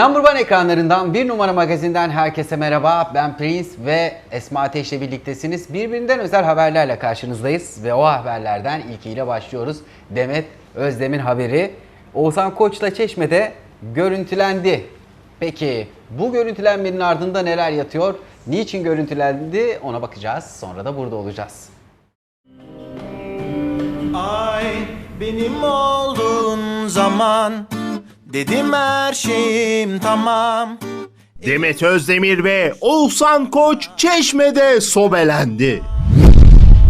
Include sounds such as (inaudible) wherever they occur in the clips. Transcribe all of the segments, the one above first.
Number One ekranlarından bir numara magazinden herkese merhaba. Ben Prince ve Esma Ateş'le birliktesiniz. Birbirinden özel haberlerle karşınızdayız ve o haberlerden ilkiyle başlıyoruz. Demet Özdemir haberi. Oğuzhan Koç'la Çeşme'de görüntülendi. Peki bu görüntülenmenin ardında neler yatıyor? Niçin görüntülendi ona bakacağız. Sonra da burada olacağız. Ay benim olduğun zaman Dedim her şeyim tamam Demet Özdemir ve Oğuzhan Koç Çeşme'de sobelendi.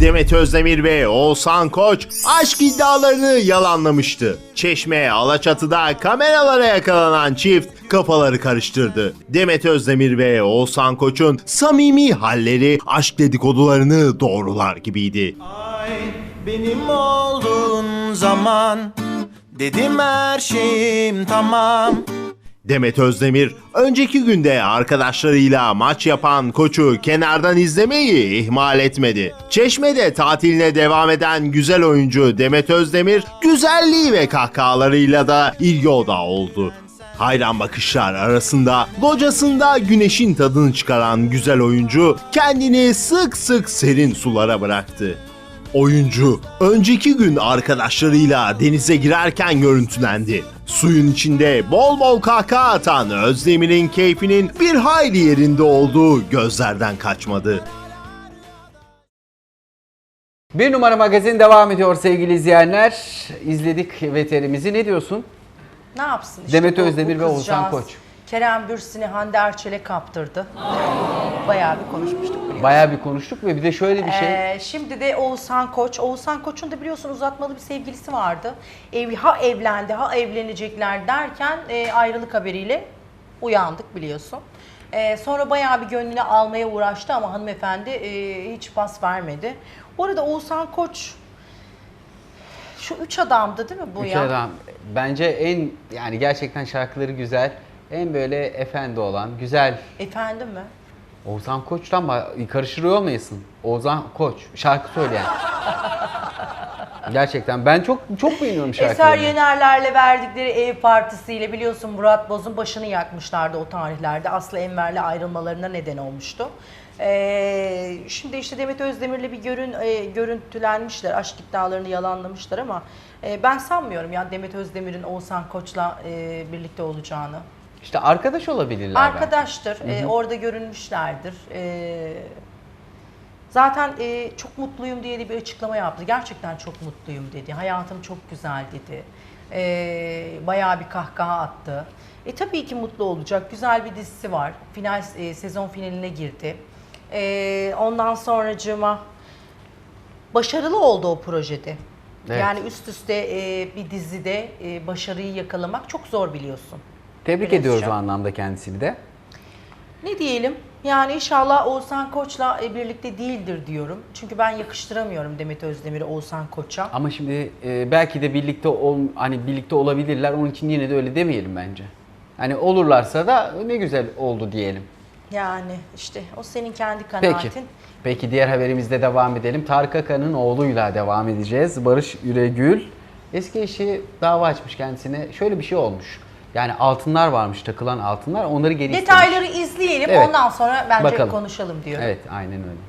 Demet Özdemir ve Oğuzhan Koç aşk iddialarını yalanlamıştı. Çeşme Alaçatı'da kameralara yakalanan çift kafaları karıştırdı. Demet Özdemir ve Oğuzhan Koç'un samimi halleri aşk dedikodularını doğrular gibiydi. Ay benim olduğun zaman Dedim her şeyim tamam Demet Özdemir önceki günde arkadaşlarıyla maç yapan koçu kenardan izlemeyi ihmal etmedi. Çeşme'de tatiline devam eden güzel oyuncu Demet Özdemir güzelliği ve kahkahalarıyla da ilgi odağı oldu. Hayran bakışlar arasında locasında güneşin tadını çıkaran güzel oyuncu kendini sık sık serin sulara bıraktı. Oyuncu önceki gün arkadaşlarıyla denize girerken görüntülendi. Suyun içinde bol bol kahkaha atan Özdemir'in keyfinin bir hayli yerinde olduğu gözlerden kaçmadı. Bir numara magazin devam ediyor sevgili izleyenler. İzledik veterimizi. Ne diyorsun? Ne yapsın işte Demet bu- bu Özdemir ve Oğuzhan kızcağız Koç. Kerem Bürsin'i Hande Erçel'e kaptırdı. Bayağı bir konuşmuştuk biliyorsun. Bayağı bir konuştuk ve bir de şöyle bir şey. Ee, şimdi de Oğuzhan Koç. Oğuzhan Koç'un da biliyorsun uzatmalı bir sevgilisi vardı. Ev, ha evlendi ha evlenecekler derken e, ayrılık haberiyle uyandık biliyorsun. Ee, sonra bayağı bir gönlüne almaya uğraştı ama hanımefendi e, hiç pas vermedi. Bu arada Oğuzhan Koç şu üç adamdı değil mi bu Üç ya? adam bence en yani gerçekten şarkıları güzel. En böyle efendi olan, güzel. Efendim mi? Oğuzhan Koç'tan bah- karıştırıyor olmayasın. Oğuzhan Koç şarkı söyleyen. Gerçekten ben çok çok beğeniyorum Eser şarkılarını. Yener'lerle verdikleri ev partisiyle biliyorsun Murat Boz'un başını yakmışlardı o tarihlerde. Aslı Enver'le ayrılmalarına neden olmuştu. Ee, şimdi işte Demet Özdemir'le bir görün, e, görüntülenmişler, aşk iddialarını yalanlamışlar ama e, ben sanmıyorum ya Demet Özdemir'in Oğuzhan Koç'la e, birlikte olacağını. İşte arkadaş olabilirler. Arkadaştır, e, orada görünmüşlerdir. E, zaten e, çok mutluyum diye de bir açıklama yaptı. Gerçekten çok mutluyum dedi. Hayatım çok güzel dedi. E, bayağı bir kahkaha attı. E tabii ki mutlu olacak. Güzel bir dizisi var. Final e, sezon finaline girdi. E, ondan sonracığıma başarılı oldu o projede. Evet. Yani üst üste e, bir dizide e, başarıyı yakalamak çok zor biliyorsun. Tebrik ediyoruz o anlamda kendisini de. Ne diyelim? Yani inşallah Oğuzhan Koç'la e, birlikte değildir diyorum. Çünkü ben yakıştıramıyorum Demet Özdemir'i Oğuzhan Koç'a. Ama şimdi e, belki de birlikte ol, hani birlikte olabilirler. Onun için yine de öyle demeyelim bence. Hani olurlarsa da ne güzel oldu diyelim. Yani işte o senin kendi kanaatin. Peki. Peki diğer haberimizde devam edelim. Tarık Akan'ın oğluyla devam edeceğiz. Barış Üregül eski eşi dava açmış kendisine. Şöyle bir şey olmuş. Yani altınlar varmış, takılan altınlar. Onları geri istemiş. Detayları izleyelim Evet. ondan sonra bence Bakalım. konuşalım diyorum. Evet, aynen öyle.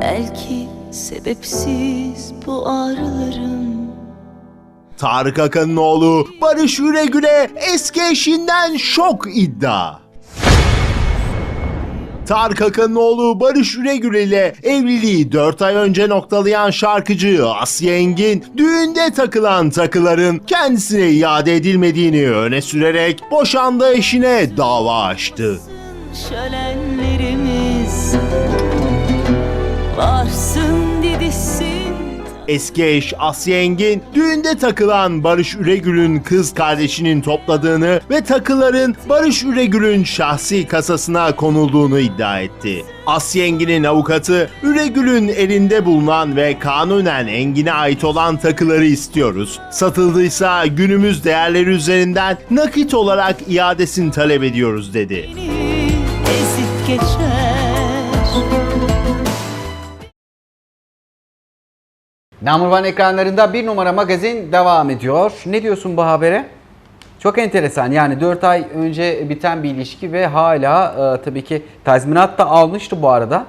Belki sebepsiz bu ağrılarım Tarık Akan'ın oğlu Barış Üregül'e eski eşinden şok iddia. Tarık Akan'ın oğlu Barış Üregül ile evliliği 4 ay önce noktalayan şarkıcı Asya Engin, düğünde takılan takıların kendisine iade edilmediğini öne sürerek boşandığı eşine dava açtı. Şölenlerimiz Varsın Eski eş Asya Engin düğünde takılan Barış Üregül'ün kız kardeşinin topladığını ve takıların Barış Üregül'ün şahsi kasasına konulduğunu iddia etti. Asya Engin'in avukatı Üregül'ün elinde bulunan ve kanunen Engin'e ait olan takıları istiyoruz. Satıldıysa günümüz değerleri üzerinden nakit olarak iadesini talep ediyoruz dedi. ezip geçer One ekranlarında bir numara magazin devam ediyor. Ne diyorsun bu habere? Çok enteresan yani 4 ay önce biten bir ilişki ve hala e, tabii ki tazminat da almıştı bu arada.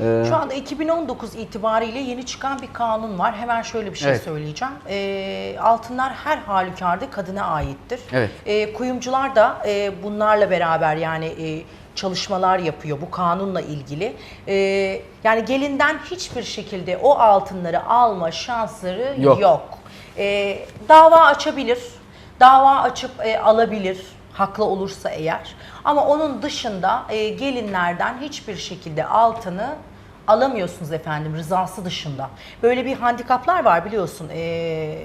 E, Şu anda 2019 itibariyle yeni çıkan bir kanun var. Hemen şöyle bir şey Evet. söyleyeceğim. Ee, altınlar her halükarda kadına aittir. Evet. Ee, kuyumcular da e, bunlarla beraber yani e, çalışmalar yapıyor bu kanunla ilgili. Ee, yani gelinden hiçbir şekilde o altınları alma şansları Yok. yok. Ee, dava açabilir, dava açıp e, alabilir haklı olursa eğer. Ama onun dışında e, gelinlerden hiçbir şekilde altını alamıyorsunuz efendim rızası dışında. Böyle bir handikaplar var biliyorsun ee,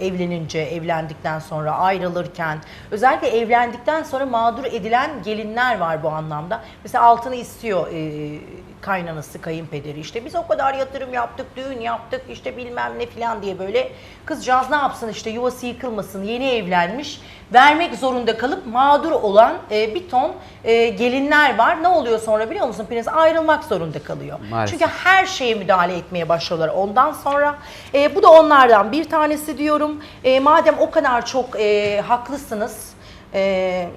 evlenince, evlendikten sonra ayrılırken. Özellikle evlendikten sonra mağdur edilen gelinler var bu anlamda. Mesela altını istiyor ee, kaynanası, kayınpederi işte biz o kadar yatırım yaptık, düğün yaptık işte bilmem ne filan diye böyle kızcağız ne yapsın işte yuvası yıkılmasın yeni evlenmiş vermek zorunda kalıp mağdur olan e, bir ton e, gelinler var. Ne oluyor sonra biliyor musun? Prens ayrılmak zorunda kalıyor. Maalesef. Çünkü her şeye müdahale etmeye başlıyorlar ondan sonra. E, bu da onlardan bir tanesi diyorum. E, madem o kadar çok e, haklısınız. E,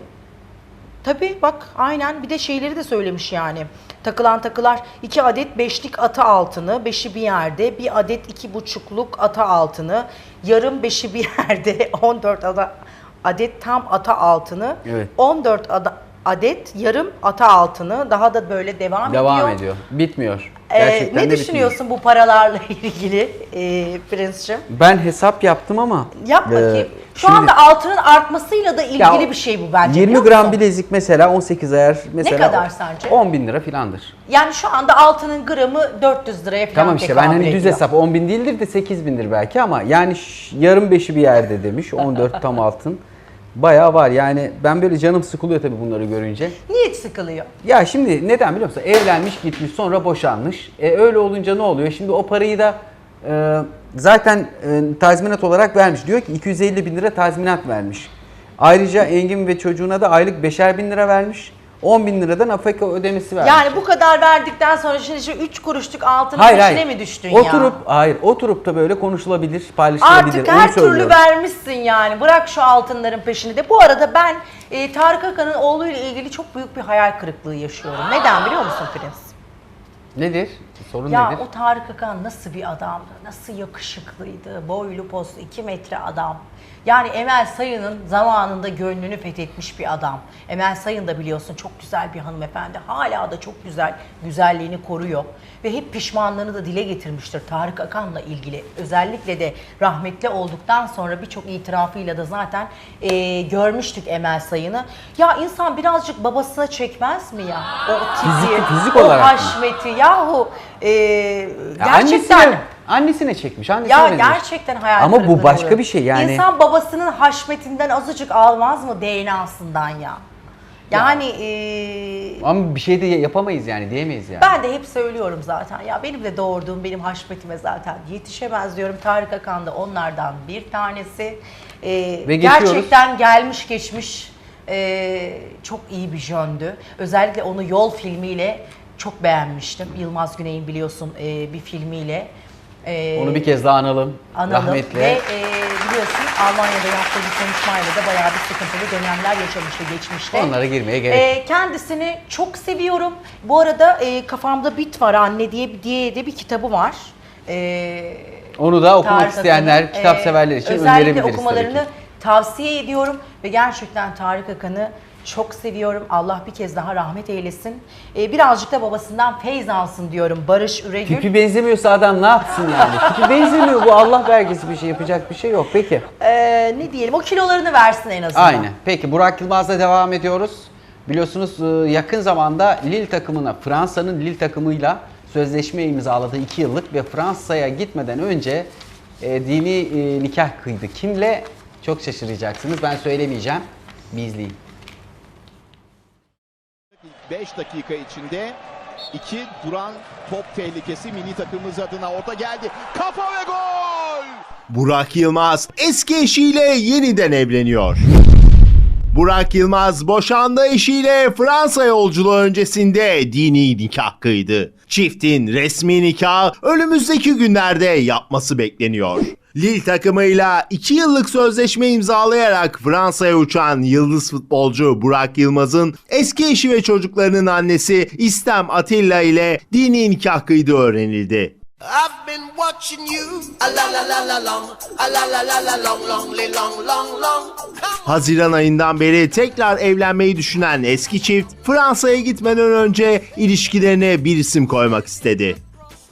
Tabii bak aynen bir de şeyleri de söylemiş yani. Takılan takılar iki adet beşlik ata altını, beşi bir yerde, bir adet iki buçukluk ata altını, yarım beşi bir yerde, (laughs) 14 ada, adet tam ata altını, Evet. 14 ada, adet yarım ata altını daha da böyle devam, devam ediyor. ediyor. Bitmiyor. Ee, Gerçekten ne de düşünüyorsun bu paralarla (laughs) ilgili e, Prens'cim? Ben hesap yaptım ama. Yap e, bakayım. Şu şimdi- anda altının artmasıyla da ilgili Ya, bir şey bu bence. 20 biliyor gram musun? bilezik mesela 18 ayar mesela kadar sence? 10 bin lira filandır. Yani şu anda altının gramı 400 liraya falan Tamam işte ben tekabül hani düz ediyor. hesap 10 bin değildir de 8 bindir belki ama yani ş- yarım beşi bir yerde demiş 14 tam altın. (laughs) Bayağı var yani ben böyle canım sıkılıyor tabii bunları görünce. Niye sıkılıyor? Ya şimdi neden biliyor musun? Evlenmiş gitmiş sonra boşanmış. E öyle olunca ne oluyor? Şimdi o parayı da e, zaten e, tazminat olarak vermiş. Diyor ki 250 bin lira tazminat vermiş. Ayrıca Engin ve çocuğuna da aylık 5'er bin lira vermiş. 10 bin lira da nafaka ödemesi vermiş. Yani bu kadar verdikten sonra şimdi şu 3 kuruşluk altının hayır, peşine hayır. mi düştün oturup, ya? Hayır oturup da böyle konuşulabilir, paylaşılabilir. Artık her türlü vermişsin yani. Bırak şu altınların peşini de. Bu arada ben e, Tarık Akan'ın oğluyla ilgili çok büyük bir hayal kırıklığı yaşıyorum. Neden biliyor musun Prens? Nedir? Sorun Ya nedir? o Tarık Akan nasıl bir adamdı? Nasıl yakışıklıydı? Boylu poslu 2 metre adam. Yani Emel Sayın'ın zamanında gönlünü fethetmiş bir adam. Emel Sayın da biliyorsun çok güzel bir hanımefendi. Hala da çok güzel güzelliğini koruyor. Ve hep pişmanlığını da dile getirmiştir Tarık Akan'la ilgili. Özellikle de rahmetli olduktan sonra birçok itirafıyla da zaten eee, görmüştük Emel Sayın'ı. Ya insan birazcık babasına çekmez mi ya? O tipi, Fizik- fizik o olarak mı? haşmeti yahu Ya gerçekten Annesine, annesine çekmiş. Annesine ya benzemiş. gerçekten hayal Ama bu başka uğruyor. bir şey yani. İnsan babasının haşmetinden azıcık almaz mı DNA'sından ya? Yani eee, Ama bir şey de yapamayız yani diyemeyiz yani. ben de hep söylüyorum zaten ya benim de doğurduğum benim haşmetime zaten yetişemez diyorum. Tarık Akan da onlardan bir tanesi. Eee, Ve geçiyoruz. gerçekten gelmiş geçmiş eee, çok iyi bir jöndü. Özellikle onu Yol filmiyle çok beğenmiştim. Yılmaz Güney'in biliyorsun eee, bir filmiyle. Eee, Onu bir kez daha analım. analım Rahmetli. ve e, biliyorsun Almanya'da yaptığı bir konuşmayla da bayağı bir sıkıntılı dönemler yaşamıştı geçmişte. Onlara girmeye gerek E, kendisini çok seviyorum. Bu arada e, kafamda bit var anne diye diye de bir kitabı var. E, Onu da okumak Tarık isteyenler, Akan'ın, kitap e, severler için özellikle önerebiliriz okumalarını tabii ki. tavsiye ediyorum ve gerçekten Tarık Akan'ı çok seviyorum. Allah bir kez daha rahmet eylesin. E, birazcık da babasından feyz alsın diyorum Barış Üregül. Tipi benzemiyorsa adam ne yapsın yani? (laughs) Tipi benzemiyor bu Allah vergisi bir şey yapacak bir şey yok. Peki. E, ne diyelim o kilolarını versin en azından. Aynen. Peki Burak Yılmaz'la devam ediyoruz. Biliyorsunuz e, yakın zamanda Lille takımına, Fransa'nın Lille takımıyla sözleşme imzaladı 2 yıllık ve Fransa'ya gitmeden önce e, dini e, nikah kıydı. Kimle? Çok şaşıracaksınız. Ben söylemeyeceğim. Bir izleyin. 5 dakika içinde iki duran top tehlikesi milli takımımız adına orta geldi. Kafa ve gol! Burak Yılmaz eski eşiyle yeniden evleniyor. Burak Yılmaz boşandığı eşiyle Fransa yolculuğu öncesinde dini nikah kıydı. Çiftin resmi nikahı önümüzdeki günlerde yapması bekleniyor. Lille takımıyla 2 yıllık sözleşme imzalayarak Fransa'ya uçan yıldız futbolcu Burak Yılmaz'ın eski eşi ve çocuklarının annesi İstem Atilla ile dini nikah kıydığı öğrenildi. I've been watching you. A la la la la long. A la la la la long, long, li- long, long, long. Come Haziran ayından beri tekrar evlenmeyi düşünen eski çift Fransa'ya gitmeden önce ilişkilerine bir isim koymak istedi.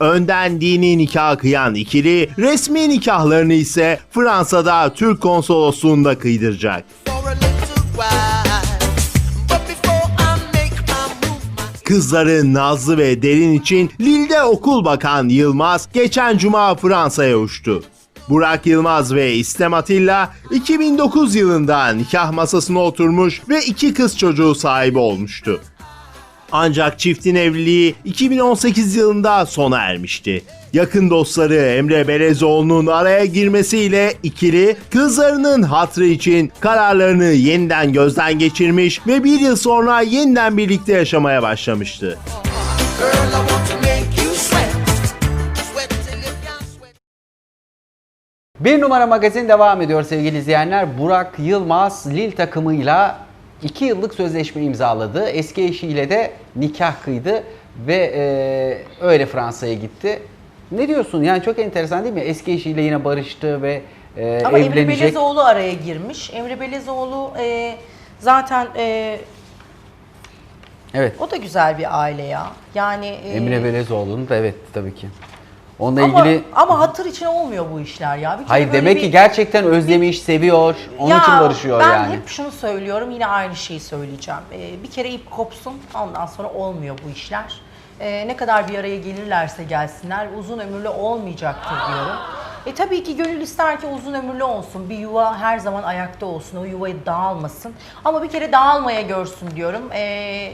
Önden dini nikah kıyan ikili resmi nikahlarını ise Fransa'da Türk konsolosluğunda kıydıracak. Kızları Nazlı ve Derin için Lille'de okul bakan Yılmaz geçen cuma Fransa'ya uçtu. Burak Yılmaz ve İstem Atilla 2009 yılında nikah masasına oturmuş ve iki kız çocuğu sahibi olmuştu. Ancak çiftin evliliği 2018 yılında sona ermişti. Yakın dostları Emre Belezoğlu'nun araya girmesiyle ikili kızlarının hatrı için kararlarını yeniden gözden geçirmiş ve bir yıl sonra yeniden birlikte yaşamaya başlamıştı. Bir numara magazin devam ediyor sevgili izleyenler. Burak Yılmaz Lille takımıyla 2 yıllık sözleşme imzaladı. Eski eşiyle de nikah kıydı ve e, öyle Fransa'ya gitti. Ne diyorsun? Yani çok enteresan değil mi? Eski eşiyle yine barıştı ve e, Ama Emre evlenecek. Belezoğlu araya girmiş. Emre Belezoğlu e, zaten e, Evet. o da güzel bir aile ya. Yani e, Emre Belezoğlu'nun da evet tabii ki. Onunla ama, ilgili ama hatır için olmuyor bu işler ya. Bir Hayır demek bir- ki gerçekten özlemiş, seviyor. Onun Ya, için barışıyor ben yani. hep şunu söylüyorum, yine aynı şeyi söyleyeceğim. Ee, bir kere ip kopsun, ondan sonra olmuyor bu işler. Ee, ne kadar bir araya gelirlerse gelsinler, uzun ömürlü olmayacaktır diyorum. E tabii ki gönül ister ki uzun ömürlü olsun, bir yuva her zaman ayakta olsun, o yuvayı dağılmasın. Ama bir kere dağılmaya görsün diyorum. Ee,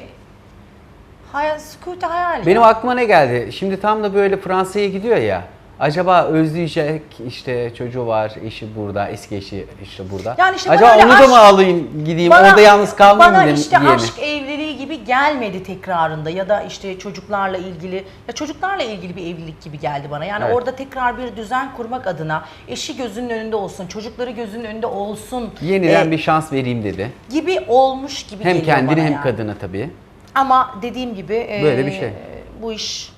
hayal, sükutu hayal. Benim aklıma ne geldi? Şimdi tam da böyle Fransa'ya gidiyor ya. Acaba özleyecek işte çocuğu var, eşi burada, eski eşi işte burada. Yani işte Acaba bana onu da aşk- mı alayım gideyim Bana- orada yalnız kalmayayım Bana işte diye mi? aşk evliliği gibi gelmedi tekrarında ya da işte çocuklarla ilgili ya çocuklarla ilgili bir evlilik gibi geldi bana. Yani Evet. orada tekrar bir düzen kurmak adına eşi gözünün önünde olsun, çocukları gözünün önünde olsun Yeniden e, bir şans vereyim dedi. gibi olmuş gibi Hem geliyor kendini bana hem yani. kadını tabii. Ama dediğim gibi e, Böyle bir şey. bu iş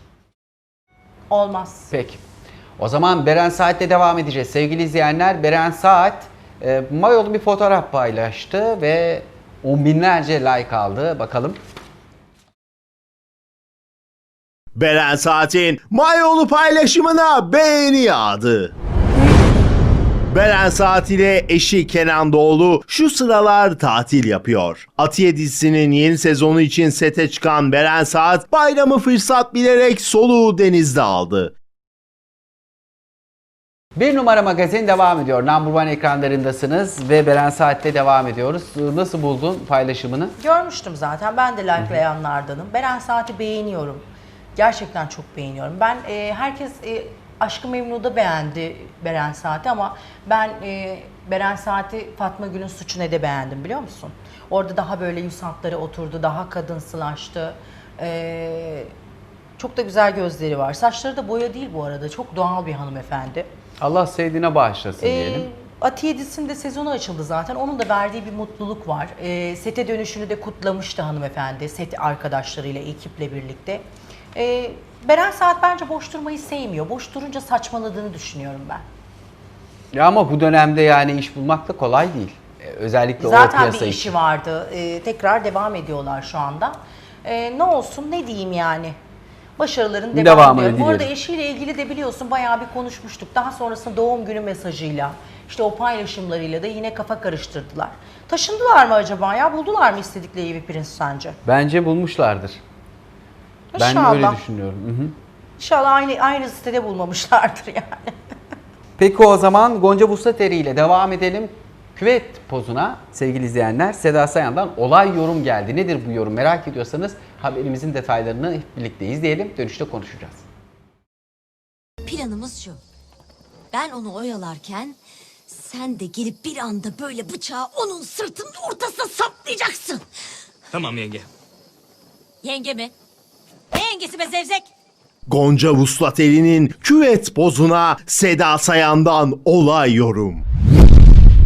olmaz. Peki. O zaman Beren Saat'le devam edeceğiz. Sevgili izleyenler Beren Saat e, mayolu bir fotoğraf paylaştı ve on binlerce like aldı. Bakalım. Beren Saat'in mayolu paylaşımına beğeni yağdı. Beren Saat ile eşi Kenan Doğulu şu sıralar tatil yapıyor. Atiye dizisinin yeni sezonu için sete çıkan Beren Saat bayramı fırsat bilerek soluğu denizde aldı. Bir numara magazin devam ediyor. Number One ekranlarındasınız ve Beren Saat'te devam ediyoruz. Nasıl buldun paylaşımını? Görmüştüm zaten. Ben de likelayanlardanım. Beren Saat'i beğeniyorum. Gerçekten çok beğeniyorum. Ben e, herkes e, Aşkı Memnu'da beğendi Beren Saat'i ama ben e, Beren Saat'i Fatma Gül'ün Suçu Ne de beğendim biliyor musun? Orada daha böyle yüz hatları oturdu, daha kadınsılaştı. E, çok da güzel gözleri var. Saçları da boya değil bu arada. Çok doğal bir hanımefendi. Allah sevdiğine bağışlasın Ee, diyelim. Atiye dizisinde sezonu açıldı zaten. Onun da verdiği bir mutluluk var. Ee, sete dönüşünü de kutlamıştı hanımefendi. Set arkadaşlarıyla, ekiple birlikte. Ee, Beren Saat bence boş durmayı sevmiyor. Boş durunca saçmaladığını düşünüyorum ben. Ya ama bu dönemde yani iş bulmak da kolay değil. Ee, Özellikle o Zaten bir işi için. vardı. Ee, tekrar devam ediyorlar şu anda. Ee, ne olsun ne diyeyim yani. Başarıların devam Devamını ediyor. Bu arada eşiyle ilgili de biliyorsun bayağı bir konuşmuştuk. Daha sonrasında doğum günü mesajıyla, işte o paylaşımlarıyla da yine kafa karıştırdılar. Taşındılar mı acaba ya? Buldular mı istedikleri bir prens sence? Bence bulmuşlardır. Ben İnşallah. öyle düşünüyorum. Hı hı. İnşallah aynı aynı sitede bulmamışlardır yani. (laughs) Peki o zaman Gonca Buslateri ile devam edelim. Küvet pozuna sevgili izleyenler Seda Sayan'dan olay yorum geldi. Nedir bu yorum merak ediyorsanız haberimizin detaylarını hep birlikte izleyelim. Dönüşte konuşacağız. Planımız şu. Ben onu oyalarken sen de gelip bir anda böyle bıçağı onun sırtının ortasına saplayacaksın. Tamam yenge. Yenge mi? Ne yengesi be zevzek? Gonca Vuslatelli'nin küvet pozuna Seda Sayan'dan olay yorum.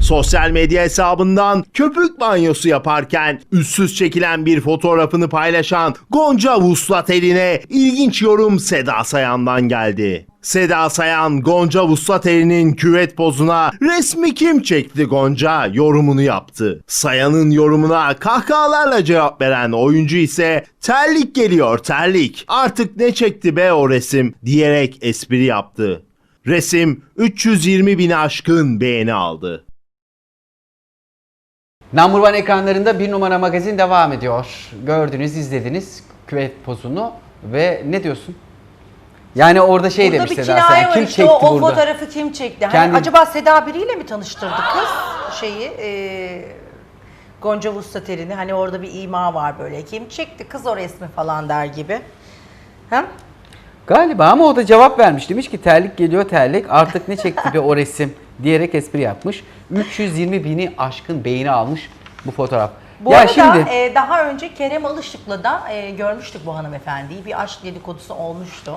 Sosyal medya hesabından köpük banyosu yaparken üstsüz çekilen bir fotoğrafını paylaşan Gonca Vuslatelli'ne ilginç yorum Seda Sayan'dan geldi. Seda Sayan, Gonca Vuslatelli'nin küvet pozuna resmi kim çekti Gonca yorumunu yaptı. Sayan'ın yorumuna kahkahalarla cevap veren oyuncu ise terlik geliyor terlik artık ne çekti be o resim diyerek espri yaptı. Resim 320 bin aşkın beğeni aldı. Number One ekranlarında bir numara magazin devam ediyor. Gördünüz, izlediniz küvet pozunu ve ne diyorsun? Yani orada şey Burada demiş Seda Sayan, var kim çekti o, o burada? fotoğrafı kim çekti? Hani Kendi- acaba Seda biriyle mi tanıştırdı kız şeyi e, Gonca Vustater'ini hani orada bir ima var böyle kim çekti kız o resmi falan der gibi. Hem Galiba ama o da cevap vermiş. Demiş ki terlik geliyor terlik artık ne çekti be o resim diyerek espri yapmış. 320 bini aşkın beğeni almış bu fotoğraf. Bu ya arada şimdi e, daha önce Kerem Alışık'la da e, görmüştük bu hanımefendiyi. Bir aşk dedikodusu olmuştu.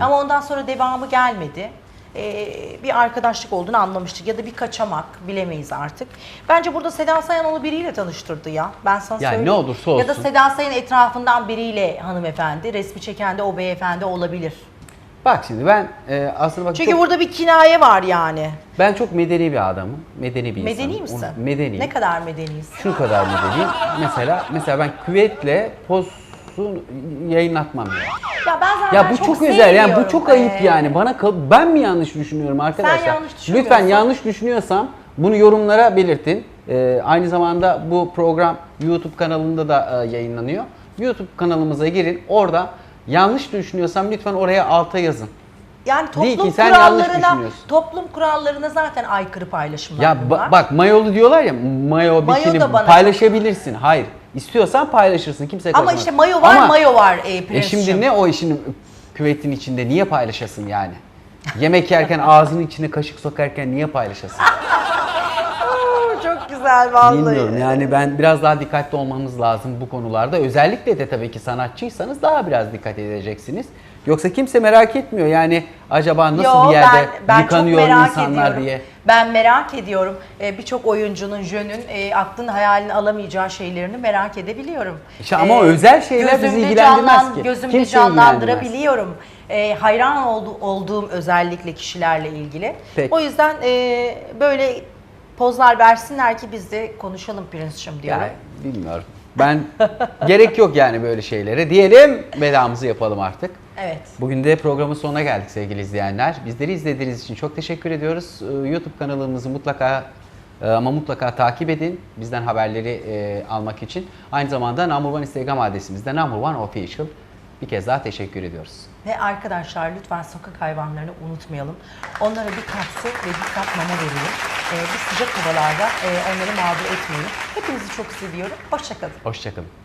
Ama ondan sonra devamı gelmedi. E, bir arkadaşlık olduğunu anlamıştık ya da bir kaçamak bilemeyiz artık. Bence burada Seda Sayan onu biriyle tanıştırdı ya. Ben sana Ya ne söyleyeyim. olursa Ya da olsun. Seda Sayan etrafından biriyle hanımefendi, resmi çeken de o beyefendi olabilir. Bak şimdi ben e, aslında bak Çünkü çok- burada bir kinaye var yani. ben çok medeni bir adamım. Medeni bir insanım. Medeni misin? Onu- Medeniyim. Ne kadar medeniyiz? Şu kadar medeniyim. Mesela mesela ben küvetle pozu yayınlatmam ya. Ya ben zaten Ya bu çok, özel yani bu sevmiyorum. çok ayıp Ee, yani. Bana kal- ben mi yanlış düşünüyorum arkadaşlar? yanlış düşünmüyorsun. Lütfen yanlış düşünüyorsam bunu yorumlara belirtin. Ee, aynı zamanda bu program YouTube kanalında da e, yayınlanıyor. YouTube kanalımıza girin. Orada yanlış düşünüyorsam lütfen oraya alta yazın. Yani toplum Değil ki, sen yanlış kurallarına düşünüyorsun. toplum kurallarına zaten aykırı paylaşımlar Ya bunlar. ba- bak mayolu diyorlar ya mayo Mayo bikini da bana paylaşabilirsin. Hayır. İstiyorsan paylaşırsın. Kimse Ama karışmaz. işte mayo var, Ama- mayo var e, E prensçim. şimdi ne o işin küvetin içinde niye paylaşasın yani? Yemek yerken ağzının içine kaşık sokarken niye paylaşasın? Çok güzel vallahi. Bilmiyorum yani ben biraz daha dikkatli olmamız lazım bu konularda. Özellikle de tabii ki sanatçıysanız daha biraz dikkat edeceksiniz. Yoksa kimse merak etmiyor yani acaba nasıl Yo, bir yerde ben, ben yıkanıyor çok merak insanlar ediyorum. diye. Ben merak ediyorum. Ee, Birçok oyuncunun, jönün e, aklın hayalini alamayacağı şeylerini merak edebiliyorum. İşte ama o özel şeyler bizi ilgilendirmez canlan- ki. Gözümde Kimseyi canlandırabiliyorum. Ee, hayran oldu- olduğum özellikle kişilerle ilgili. Peki. O yüzden e, böyle pozlar versinler ki biz de konuşalım Prince'cim diyorum. Yani bilmiyorum. Ben (laughs) gerek yok yani böyle şeylere. Diyelim vedamızı yapalım artık. Evet. Bugün de programın sonuna geldik sevgili izleyenler. Bizleri izlediğiniz için çok teşekkür ediyoruz. Ee, YouTube kanalımızı mutlaka e, ama mutlaka takip edin. Bizden haberleri e, almak için. Aynı zamanda Number One Instagram adresimizde Number One Official. Bir kez daha teşekkür ediyoruz. Ve arkadaşlar lütfen sokak hayvanlarını unutmayalım. Onlara bir kap su ve bir kap mama verelim. Ee, bu sıcak havalarda e, onları mağdur etmeyin. Hepinizi çok seviyorum. Hoşçakalın. Hoşçakalın.